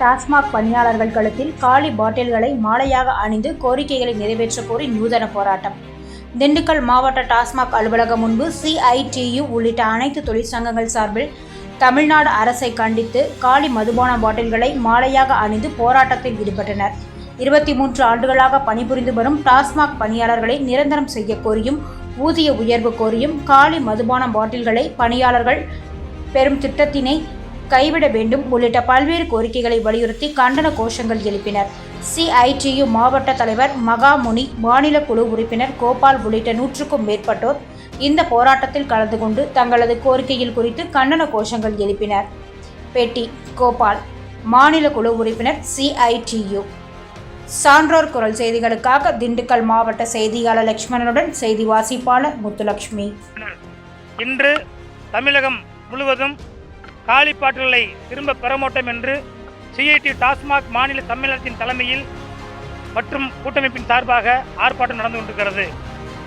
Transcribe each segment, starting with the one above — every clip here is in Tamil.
டாஸ்மாக் பணியாளர்கள் கழுத்தில் காலி பாட்டில்களை மாலையாக அணிந்து கோரிக்கைகளை நிறைவேற்ற கோரி நூதன போராட்டம். திண்டுக்கல் மாவட்ட டாஸ்மாக் அலுவலகம் முன்பு சிஐடியு உள்ளிட்ட அனைத்து தொழிற்சங்கங்கள் சார்பில் தமிழ்நாடு அரசை கண்டித்து காலி மதுபான பாட்டில்களை மாலையாக அணிந்து போராட்டத்தில் ஈடுபட்டனர். இருபத்தி மூன்று ஆண்டுகளாக பணிபுரிந்து வரும் டாஸ்மாக் பணியாளர்களை நிரந்தரம் செய்ய கோரியும் ஊதிய உயர்வு கோரியும் காலி மதுபான பாட்டில்களை பணியாளர்கள் பெறும் திட்டத்தினை கைவிட வேண்டும் உள்ளிட்ட பல்வேறு கோரிக்கைகளை வலியுறுத்தி கண்டன கோஷங்கள் எழுப்பினர். சிஐடியு மாவட்ட தலைவர் மகாமுனி மாநில குழு உறுப்பினர் கோபால் உள்ளிட்ட நூற்றுக்கும் மேற்பட்டோர் இந்த போராட்டத்தில் கலந்து கொண்டு தங்களது கோரிக்கையில் குறித்து கண்டன கோஷங்கள் எழுப்பினர். பெட்டி கோபால் மாநில குழு உறுப்பினர் சிஐடியு. சான்றோர் குரல் செய்திகளுக்காக திண்டுக்கல் மாவட்ட செய்தியாளர் லட்சுமணனுடன் செய்தி வாசிப்பாளர் முத்துலட்சுமி. இன்று தமிழகம் முழுவதும் காலிப்பாட்டுகளை திரும்ப பெறமோட்டம் என்று சிஐடி டாஸ்மாக் மாநில சம்மேளனத்தின் தலைமையில் மற்றும் கூட்டமைப்பின் சார்பாக ஆர்ப்பாட்டம் நடந்து கொண்டிருக்கிறது.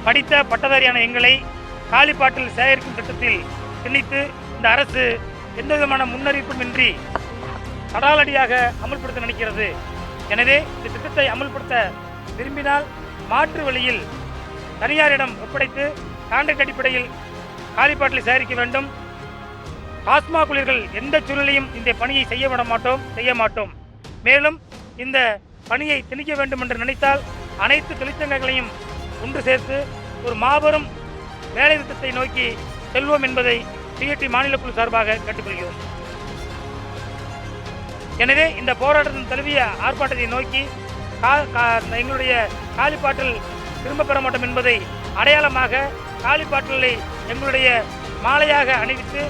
படித்த பட்டதாரியான எங்களை காலிப்பாட்டில் சேகரிக்கும் திட்டத்தில் திணித்து இந்த அரசு எந்த விதமான முன்னறிவிப்புமின்றி தடாலடியாக அமல்படுத்த நினைக்கிறது. எனவே இந்த திட்டத்தை அமல்படுத்த விரும்பினால் மாற்று வழியில் தனியாரிடம் ஒப்படைத்து கான்ட்ராக்ட் அடிப்படையில் காலிப்பாட்டில் சேகரிக்க வேண்டும். ஆஸ்மா குளிர்கள் எந்த சூழ்நிலையும் இந்த பணியை செய்ய விட மாட்டோம் செய்ய மாட்டோம். மேலும் இந்த பணியை திணிக்க வேண்டும் என்று நினைத்தால் அனைத்து தொழிற்சங்கங்களையும் ஒன்று சேர்த்து ஒரு மாபெரும் வேலை நோக்கி செல்வோம் என்பதை சிஐடி மாநில குழு சார்பாக கேட்டுக்கொள்கிறோம். எனவே இந்த போராட்டத்தின் தழுவிய ஆர்ப்பாட்டத்தை நோக்கி கா- எங்களுடைய காலிப்பாட்டில் திரும்ப பெற மாட்டோம் என்பதை அடையாளமாக காலிப்பாட்டலை எங்களுடைய மாலையாக அணிவித்து